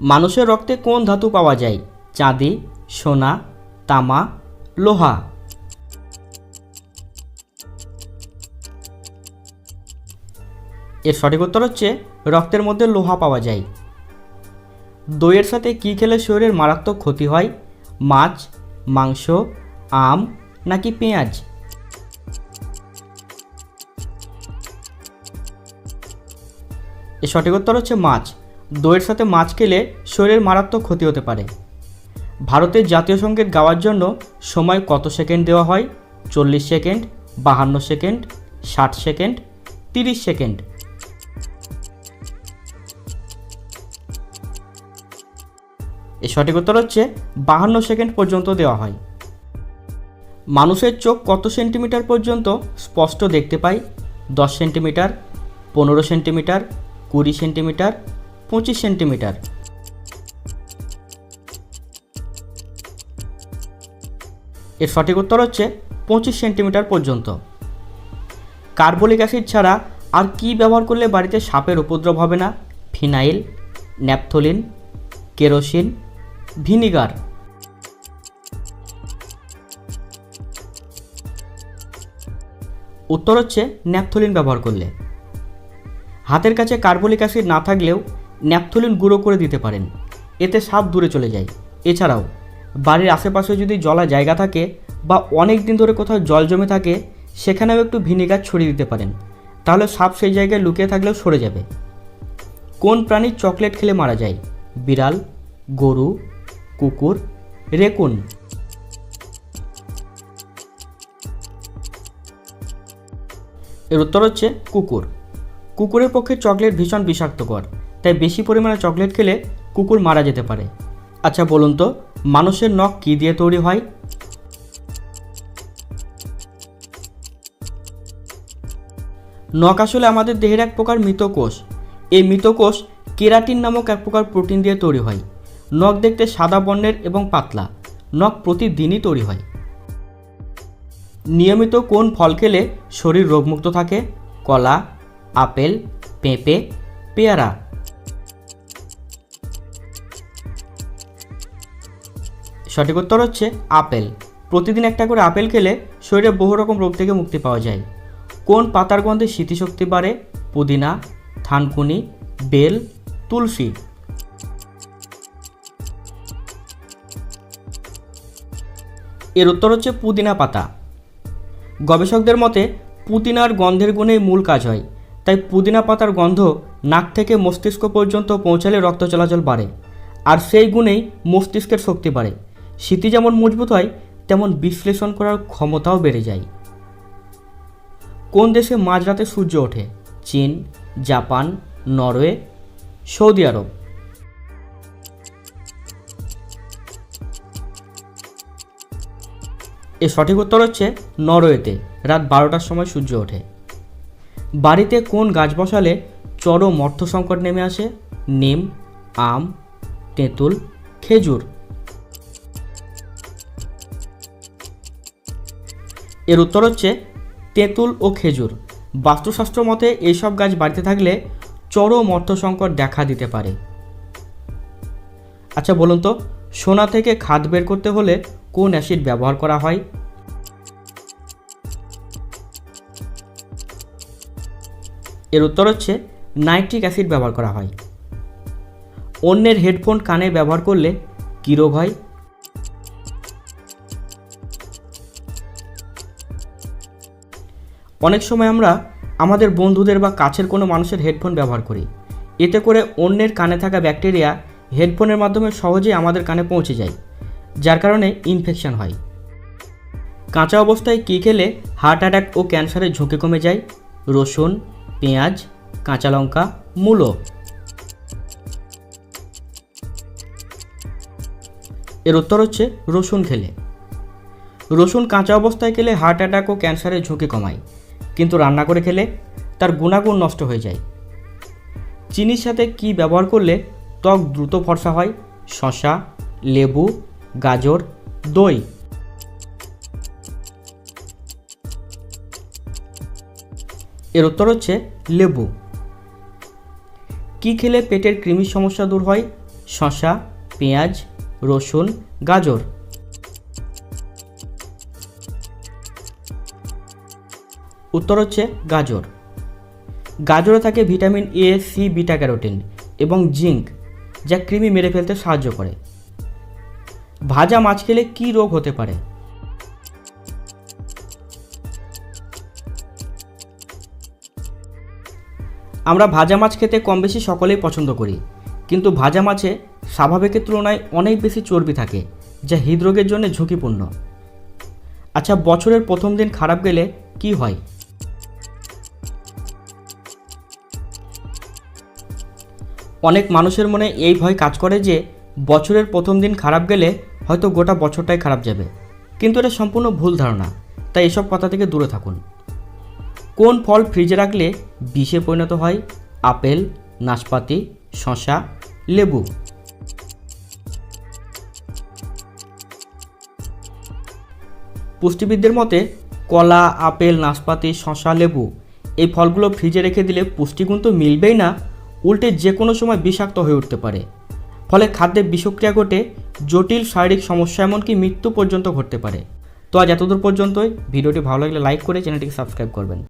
মানুষের রক্তে কোন ধাতু পাওয়া যায়? চাঁদি, সোনা, তামা, লোহা। এর সঠিক উত্তর হচ্ছে, রক্তের মধ্যে লোহা পাওয়া যায়। দইয়ের সাথে কী খেলে শরীরের মারাত্মক ক্ষতি হয়? মাছ, মাংস, আম নাকি পেঁয়াজ? এর সঠিক উত্তর হচ্ছে মাছ। দইয়ের সাথে মাছ খেলে শরীরের মারাত্মক ক্ষতি হতে পারে। ভারতের জাতীয় সংগীত গাওয়ার জন্য সময় কত সেকেন্ড দেওয়া হয়? চল্লিশ সেকেন্ড, বাহান্ন সেকেন্ড, ষাট সেকেন্ড, তিরিশ সেকেন্ড। এর সঠিক উত্তর হচ্ছে বাহান্ন সেকেন্ড পর্যন্ত দেওয়া হয়। মানুষের চোখ কত সেন্টিমিটার পর্যন্ত স্পষ্ট দেখতে পায়? দশ সেন্টিমিটার, পনেরো সেন্টিমিটার, কুড়ি সেন্টিমিটার পঁচিশ সেন্টিমিটার। এর সঠিক উত্তর হচ্ছে পঁচিশ সেন্টিমিটার পর্যন্ত। কার্বলিক অ্যাসিড ছাড়া আর কি ব্যবহার করলে বাড়িতে সাপের উপদ্রব হবে না? Phenyl, naphthalene, kerosene, vinegar. উত্তর হচ্ছে ন্যাপথলিন ব্যবহার করলে। হাতের কাছে কার্বলিক অ্যাসিড না থাকলেও ন্যাপথলিন গুঁড়ো করে দিতে পারেন। এতে সাপ দূরে চলে যায়। এছাড়াও, বাড়ির আশেপাশে যদি জলা জায়গা থাকে বা অনেক দিন ধরে কোথাও জল জমে থাকে, সেখানেও একটু ভিনিগার ছড়িয়ে দিতে পারেন। তাহলে সাপ সেই জায়গায় লুকিয়ে থাকলেও সরে যাবে। কোন প্রাণীর চকলেট খেলে মারা যায়? বিড়াল, গরু, কুকুর, রেকুন। এর উত্তর হচ্ছে কুকুর। কুকুরের পক্ষে চকলেট ভীষণ বিষাক্তকর। তাই বেশি পরিমাণে চকলেট খেলে কুকুর মারা যেতে পারে। আচ্ছা বলুন তো, মানুষের নখ কী দিয়ে তৈরি হয়? নখ আসলে আমাদের দেহের এক প্রকার মৃতকোষ। এই মৃতকোষ কেরাটিন নামক এক প্রকার প্রোটিন দিয়ে তৈরি হয়। নখ দেখতে সাদা বর্ণের এবং পাতলা। নখ প্রতিদিনই তৈরি হয়। নিয়মিত কোন ফল খেলে শরীর রোগমুক্ত থাকে? কলা, আপেল, পেঁপে, পেয়ারা। সঠিক উত্তর হচ্ছে আপেল। প্রতিদিন একটা করে আপেল খেলে শরীরে বহু রকম রোগ থেকে মুক্তি পাওয়া যায়। কোন পাতার গন্ধে স্মৃতিশক্তি বাড়ে? পুদিনা, থানকুনি, বেল, তুলসী। এর উত্তর হচ্ছে পুদিনা পাতা। গবেষকদের মতে, পুদিনার গন্ধের গুণেই মূল কাজ হয়। তাই পুদিনা পাতার গন্ধ নাক থেকে মস্তিষ্ক পর্যন্ত পৌঁছালে রক্ত চলাচল বাড়ে। আর সেই গুণেই মস্তিষ্কের শক্তি বাড়ে। স্মৃতি যেমন মজবুত হয়, তেমন বিশ্লেষণ করার ক্ষমতাও বেড়ে যায়। কোন দেশে মাঝরাতে সূর্য ওঠে? চীন, জাপান, নরওয়ে, সৌদি আরব। এর সঠিক উত্তর হচ্ছে নরওয়েতে, রাত বারোটার সময় সূর্য ওঠে। বাড়িতে কোন গাছ বসালে চরম অর্থ সংকট নেমে আসে? নিম, আম, তেঁতুল, খেজুর। এর উত্তর হচ্ছে তেঁতুল ও খেজুর। বাস্তুশাস্ত্র মতে এইসব গাছ বাড়িতে থাকলে চরম অর্থ সংকট দেখা দিতে পারে। আচ্ছা বলুন তো, সোনা থেকে খাদ বের করতে হলে কোন অ্যাসিড ব্যবহার করা হয়? এর উত্তর হচ্ছে নাইট্রিক অ্যাসিড ব্যবহার করা হয়। অন্যের হেডফোন কানে ব্যবহার করলে কী রোগ হয়? অনেক সময় আমরা আমাদের বন্ধুদের বা কাছের কোনো মানুষের হেডফোন ব্যবহার করি। এতে করে অন্যের কানে থাকা ব্যাকটেরিয়া হেডফোনের মাধ্যমে সহজেই আমাদের কানে পৌঁছে যায়, যার কারণে ইনফেকশন হয়। কাঁচা অবস্থায় কী খেলে হার্ট অ্যাটাক ও ক্যান্সারের ঝুঁকি কমে যায়? রসুন, পেঁয়াজ, কাঁচা লঙ্কা, মূলো। এর উত্তর হচ্ছে রসুন খেলে। রসুন কাঁচা অবস্থায় খেলে হার্ট অ্যাটাক ও ক্যান্সারের ঝুঁকি কমায়। কিন্তু রান্না করে খেলে তার গুণাগুণ নষ্ট হয়ে যায়। চিনির সাথে কি ব্যবহার করলে ত্বক দ্রুত ফর্সা হয়? শশা লেবু, গাজর, দই। এর উত্তর হচ্ছে লেবু। কি খেলে পেটের কৃমির সমস্যা দূর হয়? শশা পেঁয়াজ, রসুন, গাজর। উত্তর হচ্ছে গাজর। গাজরে থাকে vitamin A C beta carotene এবং জিঙ্ক যা কৃমি মেরে ফেলতে সাহায্য করে। ভাজা মাছ খেলে কী রোগ হতে পারে? আমরা ভাজা মাছ খেতে কম বেশি সকলেই পছন্দ করি, কিন্তু ভাজা মাছে স্বাভাবিকের তুলনায় অনেক বেশি চর্বি থাকে, যা হৃদরোগের জন্য ঝুঁকিপূর্ণ। আচ্ছা বছরের প্রথম দিন খারাপ গেলে কি হয়? অনেক মানুষের মনে এই ভয় কাজ করে যে বছরের প্রথম দিন খারাপ গেলে হয়তো গোটা বছরটাই খারাপ যাবে। কিন্তু এটা সম্পূর্ণ ভুল ধারণা, তাই এসব কথা থেকে দূরে থাকুন। কোন ফল ফ্রিজে রাখলে বিষে পরিণত হয়? আপেল, নাশপাতি, শসা, লেবু। পুষ্টিবিদদের মতে, কলা, আপেল, নাশপাতি শশা লেবু এই ফলগুলো ফ্রিজে রেখে দিলে পুষ্টিগুণ তো মিলবেই না। উল্টে যে কোনো সময় বিষাক্ত হয়ে উঠতে পারে। ফলে খাদ্যে বিষক্রিয়া ঘটে, জটিল শারীরিক সমস্যা এমনকি মৃত্যু পর্যন্ত ঘটতে পারে। তো আজ এতদূর পর্যন্তই। ভিডিওটি ভালো লাগলে লাইক করে চ্যানেলটিকে সাবস্ক্রাইব করবেন।